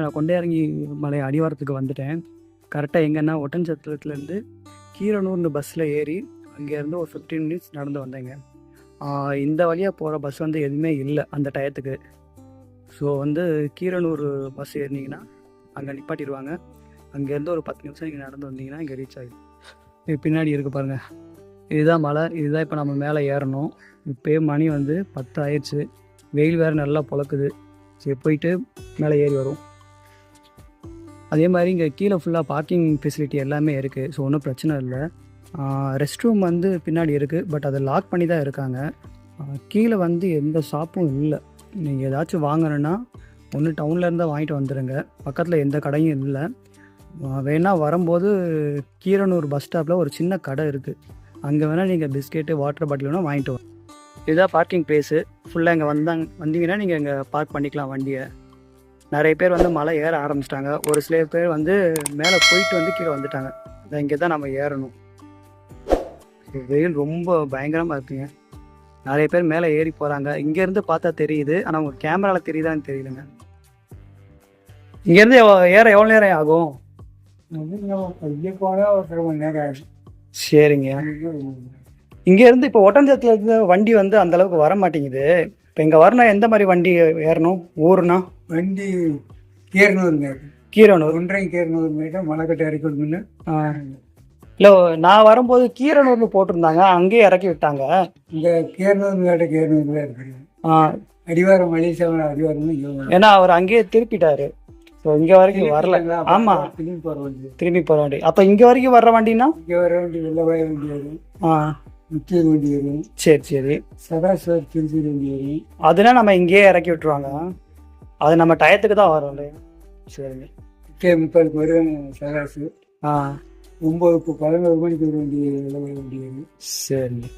நான் கொண்டே இறங்கி மலை அடிவாரத்துக்கு வந்துட்டேன். கரெக்டாக எங்கன்னா ஒட்டன்சத்திரத்துலேருந்து கீரனூர்னு பஸ்ஸில் ஏறி அங்கேருந்து ஒரு ஃபிஃப்டீன் மினிட்ஸ் நடந்து வந்தேங்க. இந்த வழியாக போகிற பஸ் வந்து எதுவுமே இல்லை அந்த டயத்துக்கு. ஸோ வந்து கீரனூர் பஸ் ஏறினீங்கன்னா அங்கே நிப்பாட்டிடுவாங்க. அங்கேருந்து ஒரு பத்து நிமிஷம் நீங்கள் நடந்து வந்தீங்கன்னா இங்கே ரீச் ஆகிடும் இது பின்னாடி இருக்கு பாருங்கள் இதுதான் மலை. இதுதான் இப்போ நம்ம மேலே ஏறணும். இப்போயே மணி வந்து பத்து ஆயிடுச்சு வெயில் வேறு நல்லா பொழக்குது. சரி போயிட்டு மேலே ஏறி வரும் அதே மாதிரி இங்கே கீழே ஃபுல்லாக பார்க்கிங் ஃபெசிலிட்டி எல்லாமே இருக்குது ஸோ ஒன்றும் பிரச்சனை இல்லை. ரெஸ்ட் ரூம் வந்து பின்னாடி இருக்குது பட் அதை லாக் பண்ணி தான் இருக்காங்க கீழே வந்து எந்த ஷாப்பும் இல்லை. நீங்கள் ஏதாச்சும் வாங்கணுன்னா ஒன்று டவுன்லேருந்து வாங்கிட்டு வந்துடுங்க பக்கத்தில் எந்த கடையும் இல்லை. வேணால் வரும்போது கீரனூர் பஸ் ஸ்டாப்பில் ஒரு சின்ன கடை இருக்குது அங்கே வேணால் நீங்கள் பிஸ்கெட்டு வாட்டர் பாட்டில் வேணால் வாங்கிட்டு வாங்க இதுதான் பார்க்கிங் பிளேஸு ஃபுல்லாக இங்கே வந்தாங்க வந்தீங்கன்னா நீங்கள் இங்கே பார்க் பண்ணிக்கலாம் வண்டியை. நிறைய பேர் வந்து மலை ஏற ஆரம்பிச்சிட்டாங்க. ஒரு சில பேர் வந்து மேலே போயிட்டு வந்து கீழே வந்துட்டாங்க. இதான் இங்கே தான் நம்ம ஏறணும். வெயில் ரொம்ப பயங்கரமாக இருக்குங்க. நிறைய பேர் மேலே ஏறி போகிறாங்க இங்கேருந்து பார்த்தா தெரியுது. ஆனால் உங்கள் கேமராவில் தெரியுதான்னு தெரியலங்க. இங்கேருந்து ஏற எவ்வளோ நேரம் ஆகும்? சரிங்க. இங்கேருந்து இப்போ ஒட்டன்சத்தில் இருந்து வண்டி வந்து அந்த அளவுக்கு வர மாட்டேங்குது இப்போ இங்கே வரணும் எந்த மாதிரி வண்டி ஏறணும்? ஊருனா? வண்டி கேரனூருங்க கீரனூர். ஒன்றை கேரனூர் மீட்டர் மலைக்கட்டை இறக்கணும்னு இல்லை நான் வரும்போது கீரனூர்னு போட்டிருந்தாங்க அங்கேயே இறக்கி விட்டாங்க. இங்கே கேரனூர் மேட்ட கேரனூர் தான் இருக்குது ஆ, அடிவாரம் மலேசியாவில் அடிவாரம். ஏன்னா அவர் அங்கேயே திருப்பிட்டாரு. ஸோ இங்கே வரைக்கும் வரல. அப்ப ஆமா. திரும்பி போகிற வண்டி. திரும்பி போகிற வண்டி. அப்போ இங்கே வரைக்கும் வர்ற வண்டினா? இங்கே வர வண்டி வெள்ளவாய வண்டி வரும் ஆ. முத்தியூர் வண்டி வரும் சரி சரி. சதாசிவர் திருச்சி வண்டி வரும் அதுனா நம்ம இங்கேயே இறக்கி விட்டுருவாங்க. அது நம்ம டயத்துக்கு தான் வரும் இல்லையா? சரிங்க முக்கிய முப்பதுக்கு வரும் சதாசு ஆ. ஒம்பதுக்கு பதினோரு மணிக்கு ஒரு வண்டி வண்டி வரும் சரிங்க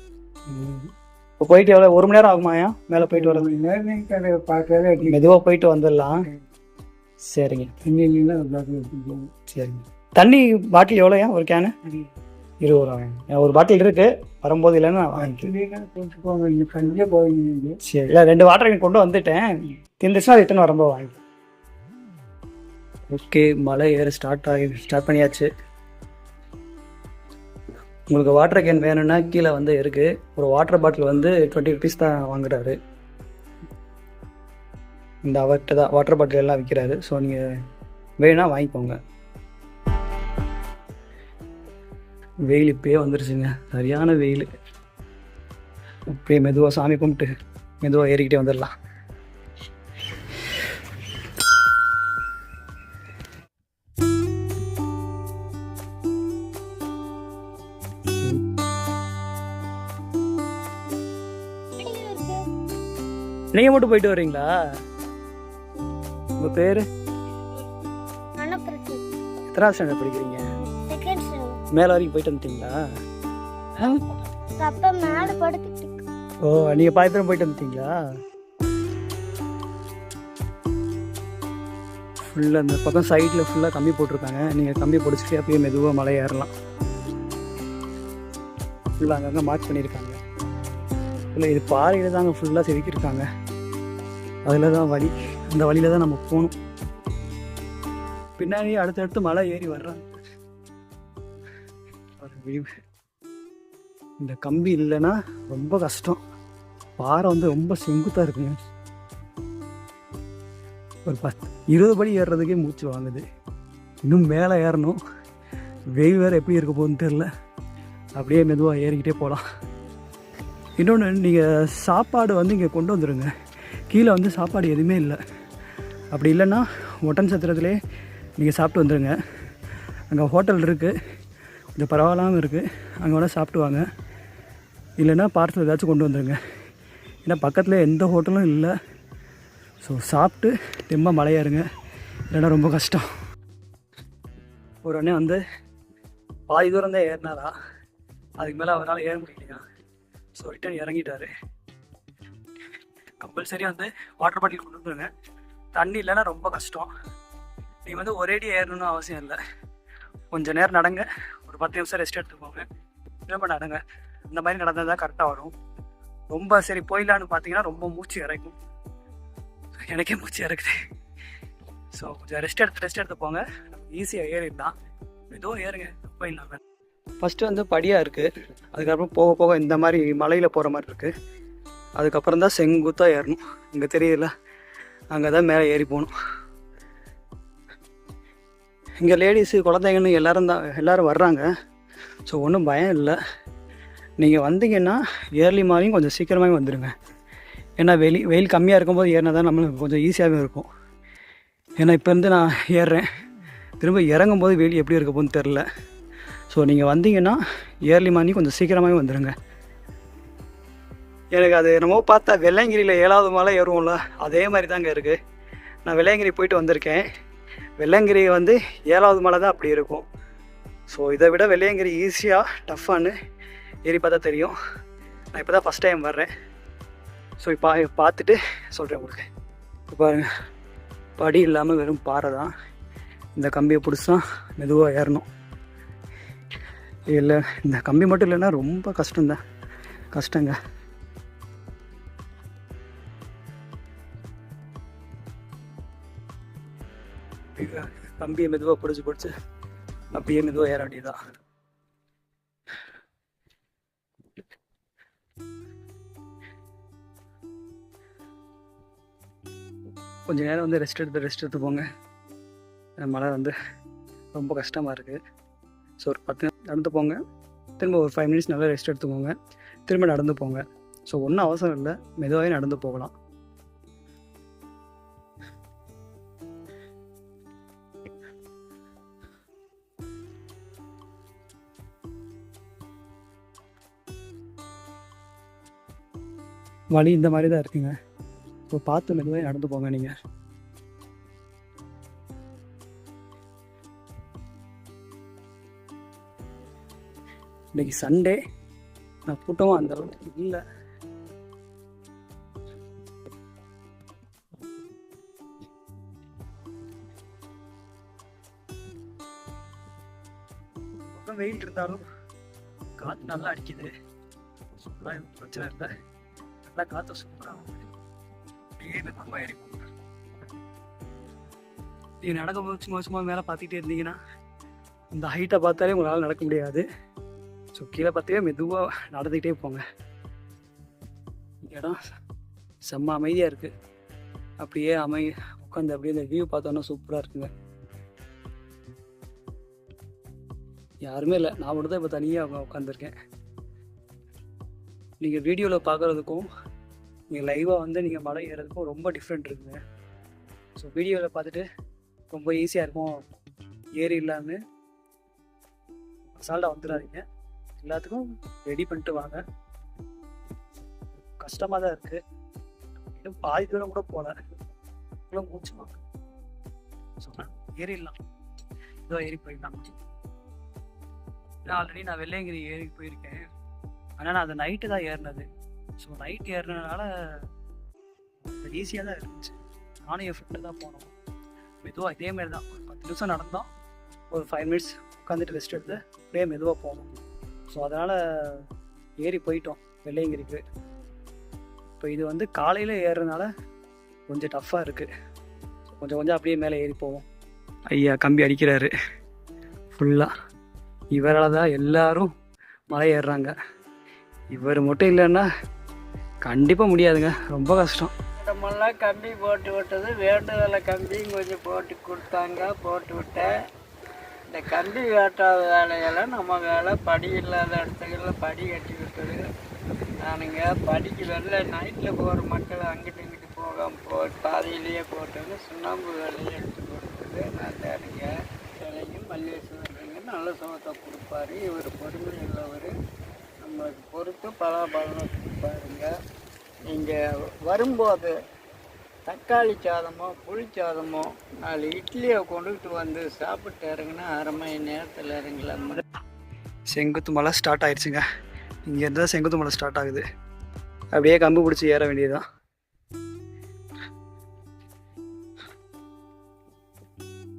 இப்போ போயிட்டு எவ்வளோ ஒரு மணி நேரம் ஆகுமாயா மேலே போயிட்டு வர மணி நேரம் பார்க்கவே மெதுவாக போயிட்டு வந்துடலாம். சரிங்க. தண்ணி இல்லைன்னா சரிங்க தண்ணி பாட்டில் எவ்வளோயா ஒரு கேனு? இருபது ரூபாங்க. ஒரு பாட்டில் இருக்கு. வரும்போது இல்லைன்னா வாங்கிக்கிறேன். சரி. இல்லை ரெண்டு வாட்டர் கேன் கொண்டு வந்துட்டேன். தீர்ந்துச்சுன்னா ரிட்டன் வரும்போது வாங்கிக்கிறேன். ஓகே மலை ஏற ஸ்டார்ட் ஆகி ஸ்டார்ட் பண்ணியாச்சு. உங்களுக்கு வாட்டர் கேன் வேணும்னா கீழே வந்து இருக்கு. ஒரு வாட்டர் பாட்டில் வந்து டுவெண்ட்டி ருபீஸ் தான் வாங்குறாரு. இந்த அவர்கிட்ட தான் வாட்டர் பாட்டில் எல்லாம் விற்கிறாரு ஸோ நீங்கள் வேணும்னா வாங்கிக்கோங்க. வெயில் இப்பயே வந்துருச்சுங்க. சரியான வெயில். அப்படியே மெதுவாக சாமி கும்பிட்டு மெதுவாக ஏறிக்கிட்டே வந்துடலாம் நீங்க மட்டும் போயிட்டு வர்றீங்களா உங்க பேரு? எத்தனாவது ஸ்டாண்டர்ட் படிக்கிறீங்க. மேலே வரைக்கும் போயிட்டு வந்துட்டீங்களா. ஓ நீங்க பாதி தூரம் போயிட்டு வந்துட்டீங்களா? ஃபுல்லாக அந்த பக்கம் சைடில் ஃபுல்லாக கம்பி போட்டிருக்காங்க. நீங்கள் கம்பி பிடிச்சிட்டு அப்படியே மெதுவாக மலை ஏறலாம். ஃபுல்லாக அங்கங்கே மார்க் பண்ணியிருக்காங்க. இல்லை இது பாறையில் தாங்க ஃபுல்லாக செதுக்கியிருக்காங்க. அதில் தான் வழி. அந்த வழியில் தான் நம்ம போகணும். பின்னாடி அடுத்தடுத்து மலை ஏறி வர்றாங்க. இந்த கம்பி இல்லைன்னா ரொம்ப கஷ்டம். பாறை வந்து ரொம்ப செங்குத்தாக இருக்குங்க ஒரு பத்து இருபது படி ஏறுறதுக்கே மூச்சு வாங்குது. இன்னும் மேலே ஏறணும். வெயில் வேறு எப்படி இருக்க போகுதுன்னு தெரில அப்படியே மெதுவாக ஏறிக்கிட்டே போகலாம் இன்னொன்று நீங்கள் சாப்பாடு வந்து இங்கே கொண்டு வந்துடுங்க கீழே வந்து சாப்பாடு எதுவுமே இல்லை. அப்படி இல்லைன்னா ஒட்டன் சத்திரத்திலே நீங்கள் சாப்பிட்டு வந்துடுங்க அங்கே ஹோட்டல் இருக்குது கொஞ்சம் பரவாயில்லாமல் இருக்குது அங்கே வேணால் சாப்பிட்டு வாங்க இல்லைன்னா பார்சல் ஏதாச்சும் கொண்டு வந்துடுங்க ஏன்னா பக்கத்தில் எந்த ஹோட்டலும் இல்லை. ஸோ சாப்பிட்டு திரும்ப மலையாருங்க இல்லைன்னா ரொம்ப கஷ்டம். ஒரு அண்ணன் வந்து பாதி தூரம் தான் ஏறினாரா? அதுக்கு மேலே அவரால் ஏற முடியலையா? ஸோ ரிட்டன் இறங்கிட்டாரு. கம்பல்சரி வந்து வாட்டர் பாட்டில் கொண்டு வந்துருங்க. தண்ணி இல்லைன்னா ரொம்ப கஷ்டம். நீங்கள் வந்து ஒரேடி ஏறணும்னு அவசியம் இல்லை. கொஞ்சம் நேரம் நடங்க. ஒரு பத்து நிமிஷம் ரெஸ்ட் எடுத்துக்கோங்க திரும்ப நடங்க? இந்த மாதிரி நடந்தால் தான் கரெக்டாக வரும். ரொம்ப சரி போயிடலான்னு பார்த்தீங்கன்னா ரொம்ப மூச்சு இறக்கும். எனக்கே மூச்சு இறக்குது. ஸோ கொஞ்சம் ரெஸ்ட் எடுத்து ரெஸ்ட் எடுத்து போங்க. ஈஸியாக ஏறிடலாம். ஏதோ ஏறுங்க போயிடலாம். இல்லாமல் ஃபஸ்ட்டு வந்து படியாக இருக்குது அதுக்கப்புறம் போக போக இந்த மாதிரி மலையில் போகிற மாதிரி இருக்குது அதுக்கப்புறம் தான் செங்குத்தாக ஏறணும். இங்கே தெரியல அங்கே தான் மேலே ஏறி போகணும். இங்கே லேடிஸு குழந்தைங்கன்னு எல்லோரும் தான் எல்லோரும் வர்றாங்க. ஸோ ஒன்றும் பயம் இல்லை. நீங்கள் வந்தீங்கன்னா ஏர்லி மார்னிங் கொஞ்சம் சீக்கிரமாகவே வந்துடுங்க ஏன்னா வெளி வெயில் கம்மியாக இருக்கும்போது ஏறினா தான் நம்மளுக்கு கொஞ்சம் ஈஸியாகவே இருக்கும். ஏன்னா இப்போ இருந்து நான் ஏறுறேன். திரும்ப இறங்கும் போது வெயில் எப்படி இருக்க போகுதுன்னு தெரில ஸோ நீங்கள் வந்தீங்கன்னா ஏர்லி மார்னிங் கொஞ்சம் சீக்கிரமாகவே வந்துடுங்க எனக்கு அது என்னமோ பார்த்தா வெள்ளையங்கிரியில் ஏழாவது மலை ஏறுவோம்ல. அதே மாதிரி தாங்க இருக்குது நான் வெள்ளையங்கிரி போயிட்டு வந்திருக்கேன். வெள்ளையங்கிரி வந்து ஏழாவது மலை தான் அப்படி இருக்கும். ஸோ இதை விட வெள்ளையங்கிரி ஈஸியாக டஃப்பான்னு ஏறி பார்த்தா தெரியும். நான் இப்போ தான் ஃபஸ்ட் டைம் வர்றேன். ஸோ இப்போ பார்த்துட்டு சொல்கிறேன் உங்களுக்கு. இப்போ பாருங்க. படி இல்லாமல் வெறும் பாறை தான். இந்த கம்பியை பிடிச்சா மெதுவாக ஏறணும். இல்லை இந்த கம்பி மட்டும் இல்லைன்னா ரொம்ப கஷ்டம்தான். கஷ்டங்க. கம்பியை மெதுவாக பிடிச்சி பிடிச்சி. அப்படியே மெதுவாக ஏற வேண்டியதுதான். கொஞ்ச நேரம் வந்து ரெஸ்ட் எடுத்து ரெஸ்ட் எடுத்து போங்க. மழை வந்து ரொம்ப கஷ்டமாக இருக்குது ஸோ ஒரு பத்து நடந்து போங்க. திரும்ப ஒரு ஃபைவ் மினிட்ஸ் நல்லா ரெஸ்ட் எடுத்து போங்க. திரும்ப நடந்து போங்க. ஸோ ஒன்றும் அவசரம் இல்லை. மெதுவாகவே நடந்து போகலாம். வழி இந்த மாதிரி தான் இருக்குங்க. ஸோ பார்த்து மெதுவாக நடந்து போங்க நீங்கள் இன்னைக்கு சண்டே நான் கூட்டமாக அந்த அளவுக்கு இல்லை. வெயில் இருந்தாலும் காற்று நல்லா அடிக்குது. பிரச்சனை இல்லை. நல்லா காற்று சூப்பராக அப்படியே நம்ம ஏறி நீங்கள் சும்மா சும்மா மேலே பார்த்துக்கிட்டே இருந்தீங்கன்னா இந்த ஹைட்டை பார்த்தாலே உங்களால் நடக்க முடியாது ஸோ கீழே பார்த்தே மெதுவாக நடந்துக்கிட்டே போங்க இடம் செம்ம அமைதியாக இருக்குது அப்படியே அமை உட்காந்து அப்படியே இந்த வியூ பார்த்தோன்னா சூப்பராக இருக்குங்க யாருமே இல்லை நான் மட்டும் தான் இப்போ தனியாக உட்காந்துருக்கேன் நீங்கள் வீடியோவில் பார்க்குறதுக்கும் நீங்கள் லைவாக வந்து நீங்கள் மலை ஏறதுக்கும் ரொம்ப டிஃப்ரெண்ட் இருக்குங்க. ஸோ வீடியோவில் பார்த்துட்டு ரொம்ப ஈஸியாக இருக்கும். ஏறி இல்லாமல் அசால்ட்டாக வந்துடாதீங்க. எல்லாத்துக்கும் ரெடி பண்ணிட்டு வாங்க. கஷ்டமாக தான் இருக்குது இன்னும் பாதி தூரம் கூட போகல இவ்வளோ மூச்சு வாங்க. ஸோ ஏறிடலாம் இதோ ஏறி போயிடலாம். ஆல்ரெடி நான் வெள்ளையங்கிரி ஏறி போயிருக்கேன். ஆனால் நான் அது நைட்டு தான் ஏறினது. ஸோ நைட் ஏறினதுனால ஈஸியாக தான் இருந்துச்சு. நானும் என் ஃப்ரெண்டு தான் போனோம். மெதுவாக இதே மாதிரி தான் ஒரு பத்து நிமிஷம் நடந்தோம். ஒரு ஃபைவ் மினிட்ஸ் உட்காந்துட்டு ரெஸ்ட் எடுத்து அப்படியே மெதுவாக போனோம். ஸோ அதனால் ஏறி போயிட்டோம் வெள்ளையங்கிரிக்கு. இப்போ இது வந்து காலையில் ஏறுறதுனால கொஞ்சம் டஃப்பாக இருக்குது கொஞ்சம் கொஞ்சம் அப்படியே மேலே ஏறி போவோம். ஐயா கம்பி அடிக்கிறாரு. ஃபுல்லாக இவரால் தான் எல்லோரும் மலை ஏறுறாங்க. இவர் மட்டும் இல்லைன்னா கண்டிப்பாக முடியாதுங்க. ரொம்ப கஷ்டம். இடமெல்லாம் கம்பி போட்டு விட்டது. வேண்டுதலை கம்பியும் கொஞ்சம் போட்டு கொடுத்தாங்க போட்டு விட்டேன். இந்த கம்பி வேட்டாத வேலையெல்லாம் நம்ம வேலை. படி இல்லாத இடத்துகளில் படி கட்டி விட்டது. நானுங்க படிக்கு வெளில நைட்டில் போகிற மக்கள் அங்கிட்டு இங்கிட்டு போகாமல் போ பாதையிலேயே போட்டது சுண்ணாம்பு வேலையை எடுத்து கொடுத்தது. நான் தானுங்க வேலையும் மல்லேஸ்வரங்க நல்ல சுகத்தை கொடுப்பாரு. இவர் பொறுமை உள்ளவர். உங்களுக்கு பொறுத்து பலாபலனை பாருங்கள் நீங்கள் வரும்போது தக்காளி சாதமோ புளி சாதமோ நாலு இட்லியை கொண்டுகிட்டு வந்து சாப்பிட்டு இறங்கினா அரை மணி நேரத்தில் இறங்கலாம் செங்குத்து மலை ஸ்டார்ட் ஆயிடுச்சுங்க இங்கே இருந்தால் செங்குத்து மலை ஸ்டார்ட் ஆகுது. அப்படியே கம்பு பிடிச்சி ஏற வேண்டியதுதான்.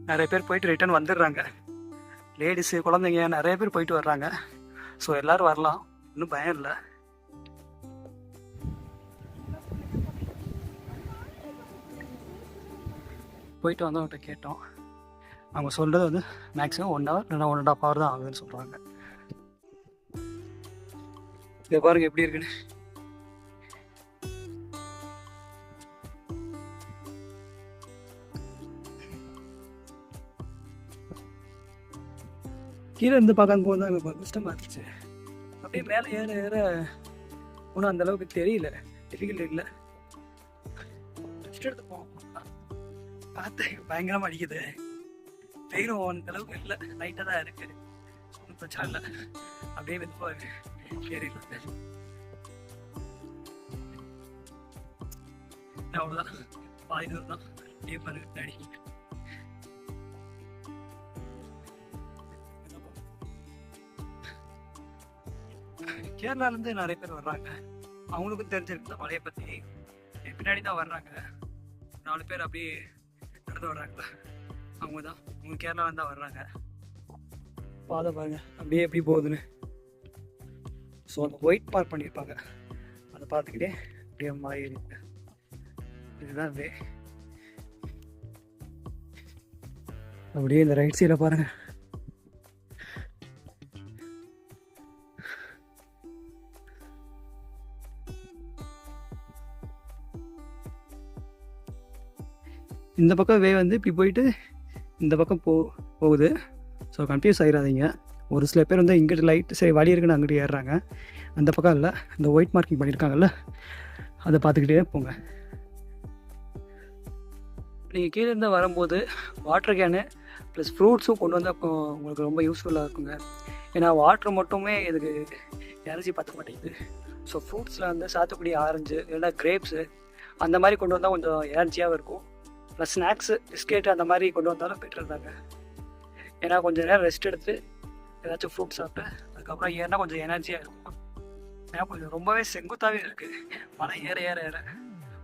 நிறைய பேர் போயிட்டு ரிட்டர்ன் வந்துடுறாங்க. லேடிஸு குழந்தைங்க நிறைய பேர் போயிட்டு வர்றாங்க. ஸோ எல்லோரும் வரலாம். ஒன்றும் பயம் இல்லை. போயிட்டு வந்து கேட்டோம். அவங்க சொல்கிறது வந்து மேக்ஸிமம் ஒன் ஹவர் இல்லைனா ஒன் அண்ட் ஹாஃப் ஹவர் தான் ஆகுதுன்னு சொல்கிறாங்க இதை பாருங்க எப்படி இருக்குன்னு. கீழே இருந்து பார்க்க போது தான் எனக்கு கஷ்டமாக இருந்துச்சு. அப்படியே மேலே ஏற ஏற. ஒன்றும் அந்த அளவுக்கு தெரியல. டிஃபிகல்ட் இல்லை ரெஸ்ட் எடுத்துப்போம் காற்று பயங்கரமாக அடிக்குது. வெயிலும் அந்த அளவுக்கு இல்லை. லைட்டாக தான் இருக்கு. ஒன்றும் பிரச்சனை இல்லை. அப்படியே வந்து ஏறிடலாம். அவ்வளோதான் பாதி தூரம் தான். அப்படியே பாருங்க கேரளால கேரளாலேருந்து நிறைய பேர் வர்றாங்க. அவங்களுக்கும் தெரிஞ்சிருக்கு இந்த மலையை பற்றி பின்னாடி தான் வர்றாங்க. நாலு பேர் அப்படியே நடந்து வர்றாங்களா? அவங்க தான் அவங்க கேரளால தான் வர்றாங்க. பாதை பாருங்க. அப்படியே எப்படி போகுதுன்னு. ஸோ அந்த ஒயிட் பார்க் பண்ணியிருப்பாங்க. அதை பார்த்துக்கிட்டே அப்படியே மாறி இருக்கு. இதுதான் வே அப்படியே இந்த ரைட் சைடில் பாருங்கள் இந்த பக்கம் வே வந்து இப்படி போயிட்டு இந்த பக்கம் போ போகுது. ஸோ கன்ஃபியூஸ் ஆகிடாதீங்க ஒரு சில பேர் வந்து இங்கிட்டு லைட் சரி வழி இருக்குன்னு அங்கிட்டு ஏறுறாங்க. அந்த பக்கம் இல்லை. இந்த ஒயிட் மார்க்கிங் பண்ணியிருக்காங்கல்ல அதை பார்த்துக்கிட்டே போங்க. நீங்கள் கீழேருந்து வரும்போது வாட்டர் கேனு ப்ளஸ் ஃப்ரூட்ஸும் கொண்டு வந்தால் உங்களுக்கு ரொம்ப யூஸ்ஃபுல்லாக இருக்குங்க. ஏன்னா வாட்டர் மட்டுமே இதுக்கு எனர்ஜி பற்ற மாட்டேங்குது. ஸோ ஃப்ரூட்ஸில் வந்து சாத்துக்குடி ஆரஞ்சு இல்லைன்னா கிரேப்ஸு அந்த மாதிரி கொண்டு வந்தால் கொஞ்சம் எனர்ஜியாகவும் இருக்கும். ப்ளஸ் ஸ்நாக்ஸு பிஸ்கெட் அந்த மாதிரி கொண்டு வந்தாலும் பெட்டர் தாங்க. ஏன்னா கொஞ்சம் நேரம் ரெஸ்ட் எடுத்து ஏதாச்சும் ஃப்ரூட் சாப்பிட்டு அதுக்கப்புறம் ஏன்னா கொஞ்சம் எனர்ஜியாக இருக்கும். ஏன்னா கொஞ்சம் ரொம்பவே செங்குத்தாகவே இருக்குது மலை ஏற ஏற ஏற.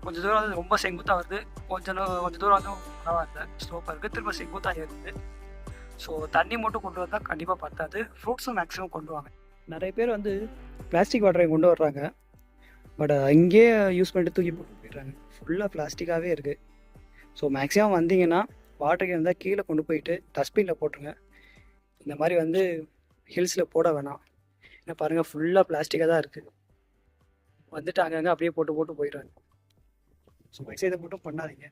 கொஞ்சம் தூரம் வந்து ரொம்ப செங்குத்தாக வருது. கொஞ்சம் கொஞ்சம் தூரம் வந்து பரவாயில்ல. ஸ்லோப்பாக இருக்குது திரும்ப செங்குத்தாக ஏறுது. ஸோ தண்ணி மட்டும் கொண்டு வந்தால் கண்டிப்பாக பத்தாது. ஃப்ரூட்ஸும் மேக்ஸிமம் கொண்டு வாங்க. நிறைய பேர் வந்து பிளாஸ்டிக் வாட்டரை கொண்டு வர்றாங்க. பட் அங்கேயே யூஸ் பண்ணிட்டு தூக்கி போட்டு போயிடுறாங்க. ஃபுல்லாக பிளாஸ்டிக்காகவே இருக்குது ஸோ மேக்ஸிமம் வந்தீங்கன்னா வாட்டர் கேன் இருந்தால் கீழே கொண்டு போயிட்டு டஸ்ட்பினில் போட்டுருங்க. இந்த மாதிரி வந்து ஹில்ஸில் போட வேணாம். ஏன்னா பாருங்கள் ஃபுல்லாக பிளாஸ்டிக்காக தான் இருக்குது வந்துட்டு அங்கங்கே அப்படியே போட்டு போட்டு போயிடுறாங்க ஸோ இதை மட்டும் பண்ணாதீங்க.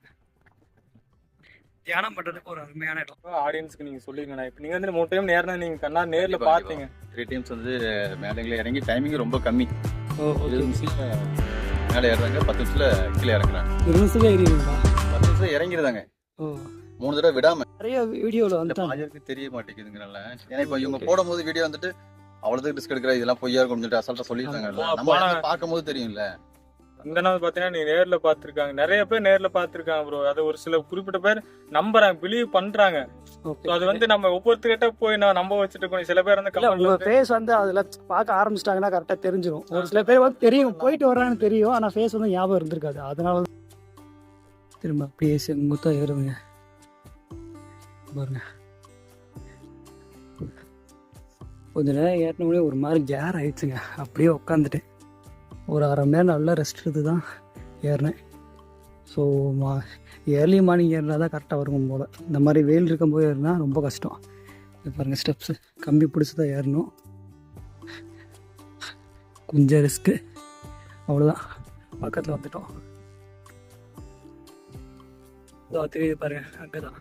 தியானம் பண்ணுறதுக்கு ஒரு அருமையான இடம். ஆடியன்ஸ்க்கு நீங்க சொல்லிருங்கண்ணா இப்போ நீங்க வந்து மூணு டைம் நேரம் நீங்க கண்ணா நேர்ல கண்டிப்பா, பாத்தீங்க த்ரீ டைம்ஸ் வந்து மேடைகளை இறங்கி டைமிங் ரொம்ப கம்மி. ஓ இருபது நிமிஷத்துல மேலே ஏறுறாங்க பத்து நிமிஷத்துல கீழே இறங்குறாங்க. ஒரு நிமிஷத்துல ஏறிடுவீங்களா? பத்து இறங்கிடுதாங்க ஓ. மூணு தடவை விடாம. நிறைய வந்துட்டாங்க. பாஜருக்கு தெரிய மாட்டேங்குதுங்கனால ஏன்னா இப்போ இவங்க போடும்போது வீடியோ வந்துட்டு அவ்வளவுக்கு ரிஸ்க் எடுக்கிற இதெல்லாம் பொய்யா இருக்கும்னு சொல்லிட்டு அசால்ட்டா. நம்ம வந்து பார்க்கும்போது தெரியும்ல. இந்த நாள் பாத்தீங்கன்னா நீ நேர்ல பாத்திருக்காங்க நிறைய பேர் நேர்ல பாத்திருக்காங்க ப்ரோ அது ஒரு சில குறிப்பிட்ட பேர் நம்புறாங்க பிலீவ் பண்றாங்க. அது வந்து நம்ம ஒவ்வொருத்தர்கிட்ட போய் நான் நம்ப வச்சுட்டு இருக்கோம் சில பேர் வந்து உங்க வந்து- ஃபேஸ் வந்து அதுல பார்க்க ஆரம்பிச்சிட்டாங்கன்னா கரெக்டா தெரிஞ்சிடும் ஒரு சில பேர் வந்து தெரியும் போயிட்டு வர்றான்னு தெரியும் ஆனா ஃபேஸ் வந்து ஞாபகம் இருந்திருக்காது. அதனால தான் திரும்ப அப்படியே செங்குத்தா ஏறுங்க பாருங்க. கொஞ்ச நேரம் ஏறினோடனே ஒரு மாதிரி கேர் ஆயிடுச்சுங்க. அப்படியே உட்காந்துட்டேன் ஒரு அரை மணி நேரம் நல்லா ரெஸ்ட் எடுத்து தான் ஏறினேன். ஸோ மா ஏர்லி மார்னிங் ஏறினா தான் கரெக்டாக வரும் போல். இந்த மாதிரி வெயில் இருக்கும்போது ஏறினா ரொம்ப கஷ்டம். இது பாருங்கள் ஸ்டெப்ஸு கம்பி பிடிச்சி தான் ஏறணும். கொஞ்சம் ரிஸ்க்கு அவ்வளோதான் பக்கத்தில் வந்துட்டோம். இதோ தெரியுது பாருங்க அங்கே தான்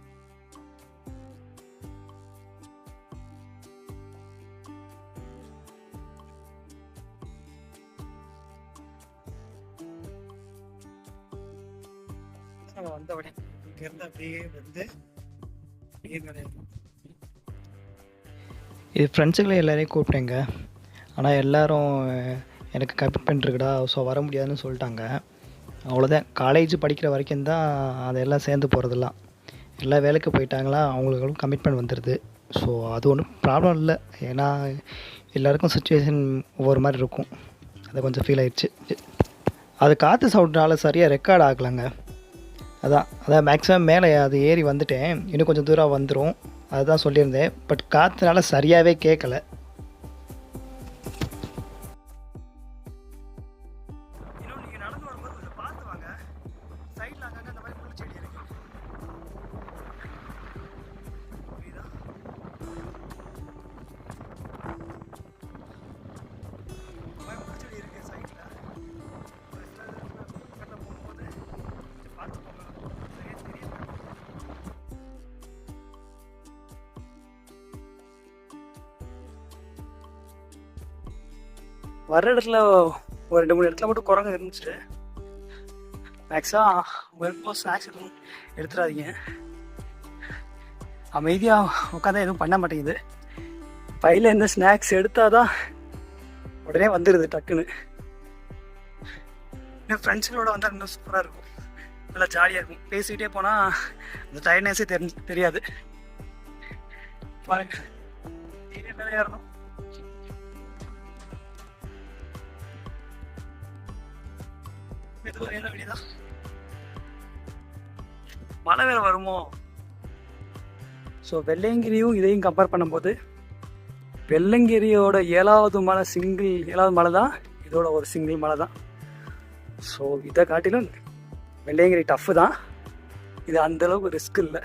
நம்ம வந்த உடனே இங்கேருந்து அப்படியே வந்து. இது ஃப்ரெண்ட்ஸுகளை எல்லாரையும் கூப்பிட்டேங்க. ஆனால் எல்லாரும் எனக்கு கமிட்மெண்ட் இருக்குடா ஸோ வர முடியாதுன்னு சொல்லிட்டாங்க. அவ்வளோதான் காலேஜ் படிக்கிற வரைக்கும் தான் அதெல்லாம் சேர்ந்து போகிறதெல்லாம் எல்லா வேலைக்கு போயிட்டாங்களா அவங்களுக்கும் கமிட்மெண்ட் வந்துடுது ஸோ அது ஒன்றும் ப்ராப்ளம் இல்லை. ஏன்னா எல்லாருக்கும் சுச்சுவேஷன் ஒவ்வொரு மாதிரி இருக்கும். அது கொஞ்சம் ஃபீல் ஆயிடுச்சு. அது காற்று சவுண்ட்னால சரியாக ரெக்கார்ட் ஆகலைங்க. அதான் அதான் மேக்ஸிமம் மேலே அது ஏறி வந்துட்டேன். இன்னும் கொஞ்சம் தூரம் வந்துடும் அதுதான் சொல்லியிருந்தேன். பட் காற்றுனால சரியாகவே கேட்கல. வர்ற இடத்துல ஒரு ரெண்டு மூணு இடத்துல மட்டும் குரங்கு இருந்துச்சு மேக்ஸாக வரும்போது ஸ்நாக்ஸ் எதுவும் எடுத்துடாதீங்க. அமைதியாக உட்காந்தா எதுவும் பண்ண மாட்டேங்குது. பையில் எந்த ஸ்நாக்ஸ் எடுத்தாதான் உடனே வந்துடுது டக்குன்னு. இன்னும் ஃப்ரெண்ட்ஸுங்களோட வந்தால் இன்னும் சூப்பராக இருக்கும். நல்லா ஜாலியாக இருக்கும். பேசிக்கிட்டே போனால் அந்த டயர்ட்னஸே தெரி தெரியாது. பாருங்க. இது ஏறணும் மெதுவாக வேண்டியதான் மழை வேற வருமோ? ஸோ வெள்ளையங்கிரியும் இதையும் கம்பேர் பண்ணும்போது வெள்ளங்கிரியோட ஏழாவது மலை சிங்கிள் ஏழாவது மலை தான் இதோட ஒரு சிங்கிள் மலை தான். ஸோ இதை காட்டிலும் வெள்ளையங்கிரி டஃப்பு தான். இது அந்தளவுக்கு ரிஸ்க் இல்லை.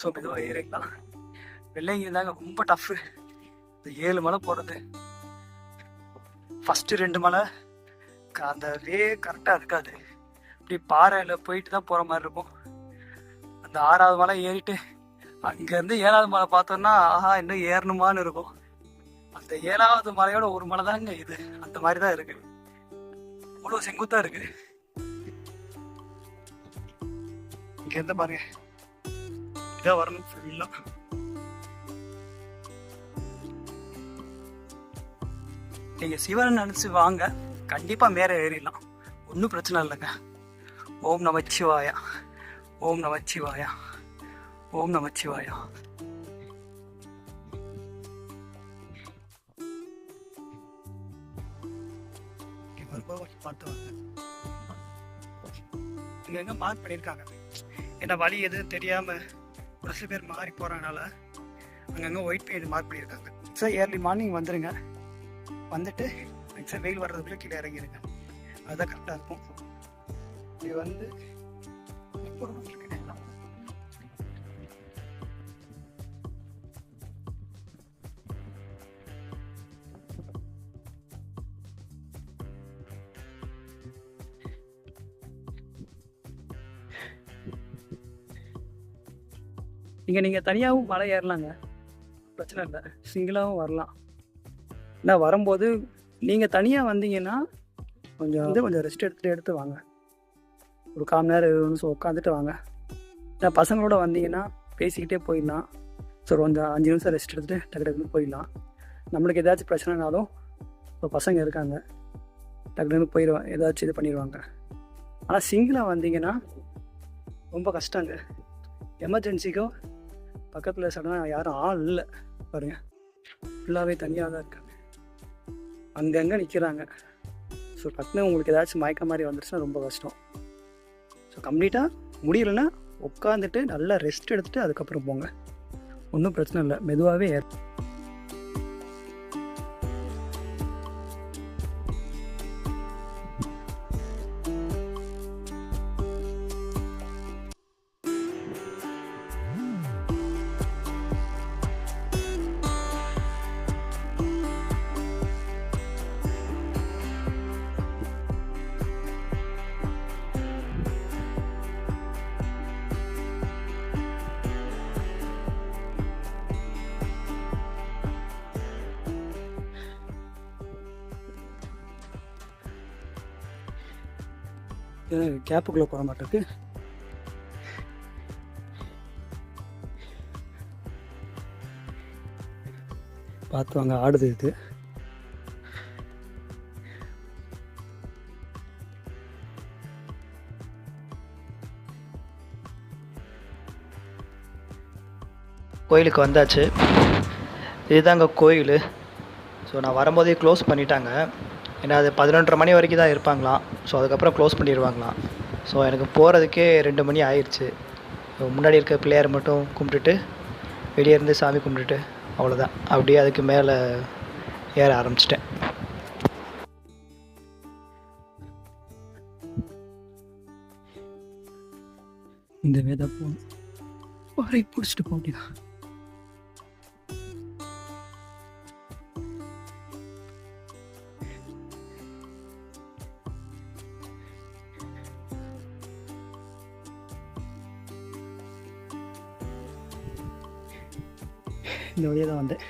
ஸோ மெதுவாக ஏறிக்கலாம் வெள்ளையங்கிரி தாங்க ரொம்ப டஃப்பு இந்த ஏழு மலை போகிறது ஃபஸ்ட்டு ரெண்டு மலை அந்த வே கரெக்டாக இருக்காது. இப்படி பாறையில் போயிட்டு தான் போகிற மாதிரி இருக்கும். அந்த ஆறாவது மலை ஏறிட்டு அங்கேருந்து ஏழாவது மலை பார்த்தோன்னா ஆஹா இன்னும் ஏறணுமான்னு இருக்கும். அந்த ஏழாவது மலையோட ஒரு மலை தாங்க இது. அந்த மாதிரி தான் இருக்கு. அவ்வளோ செங்குத்தா இருக்கு. இங்க இருந்து பாருங்க. இதான் வரணும் ஃபுல்லாக நீங்க சிவன் நினைச்சு வாங்க. கண்டிப்பா மேலே ஏறிடலாம். ஒன்றும் பிரச்சனை இல்லைங்க. ஓம் நமச்சிவாயா ஓம் நமச்சிவாயா ஓம் நமச்சிவாயா இங்க எங்க மார்க் பண்ணியிருக்காங்க? ஏன்னா வழி எதுவும் தெரியாம ஒரு சில பேர் மாறி போறதுனால அங்கங்க ஒயிட் பெயிண்ட் மார்க் பண்ணியிருக்காங்க. சார் ஏர்லி மார்னிங் வந்துருங்க. வந்துட்டு சார் வெயில் வர்றதுக்குள்ள கீழே இறங்கிருங்க அதுதான் கரெக்டாக இருக்கும். இப்படி வந்து இப்போ இங்கே நீங்கள் தனியாகவும் மலை ஏறலாங்க. பிரச்சனை இல்லை. சிங்கிளாகவும் வரலாம். நான் வரும்போது நீங்கள் தனியாக வந்தீங்கன்னா கொஞ்சம் வந்து கொஞ்சம் ரெஸ்ட் எடுத்துகிட்டு எடுத்து வாங்க. ஒரு கால் நேரம் நிமிஷம் உட்காந்துட்டு வாங்க. இல்லை பசங்களோட வந்தீங்கன்னா பேசிக்கிட்டே போயிடலாம். ஸோ கொஞ்சம் அஞ்சு நிமிஷம் ரெஸ்ட் எடுத்துகிட்டு டக்கு டக்குன்னு போயிடலாம். நம்மளுக்கு ஏதாச்சும் பிரச்சனைனாலும் இப்போ பசங்க இருக்காங்க. டக்கு டக்குன்னு போயிடுவாங்க ஏதாச்சும் இது பண்ணிடுவாங்க. ஆனால் சிங்கிளாக வந்தீங்கன்னா ரொம்ப கஷ்டங்க. எமர்ஜென்சிக்கும் பக்கத்தில் சடனாக யாரும் ஆள் இல்லை. பாருங்க. ஃபுல்லாகவே தனியாக தான் இருக்காங்க அங்கங்கே நிற்கிறாங்க ஸோ டக்குன்னு உங்களுக்கு ஏதாச்சும் மயக்க மாதிரி வந்துருச்சுன்னா ரொம்ப கஷ்டம். ஸோ கம்ப்ளீட்டாக முடியலன்னா உட்காந்துட்டு நல்லா ரெஸ்ட் எடுத்துகிட்டு அதுக்கப்புறம் போங்க. ஒன்றும் பிரச்சனை இல்லை. மெதுவாகவே ஏற்படும் கேப்புக்குள்ளே போகிற மாட்டிருக்கு பார்த்து வாங்க ஆடுது இது. கோயிலுக்கு வந்தாச்சு. இதுதாங்க கோயில். ஸோ நான் வரும்போதே க்ளோஸ் பண்ணிட்டாங்க. ஏன்னா அது பதினொன்றரை மணி வரைக்கும் தான் இருப்பாங்களாம். ஸோ அதுக்கப்புறம் க்ளோஸ் பண்ணிடுவாங்களாம். ஸோ எனக்கு போகிறதுக்கே ரெண்டு மணி ஆயிடுச்சு முன்னாடி இருக்க பிள்ளையார் மட்டும் கும்பிட்டுட்டு வெளியே இருந்து சாமி கும்பிட்டுட்டு அவ்வளோதான் அப்படியே அதுக்கு மேலே ஏற ஆரம்பிச்சிட்டேன். இந்த வேதா போகணும் பாறை பிடிச்சிட்டு போக முடியாது இந்த வழியாக தான் வந்தேன்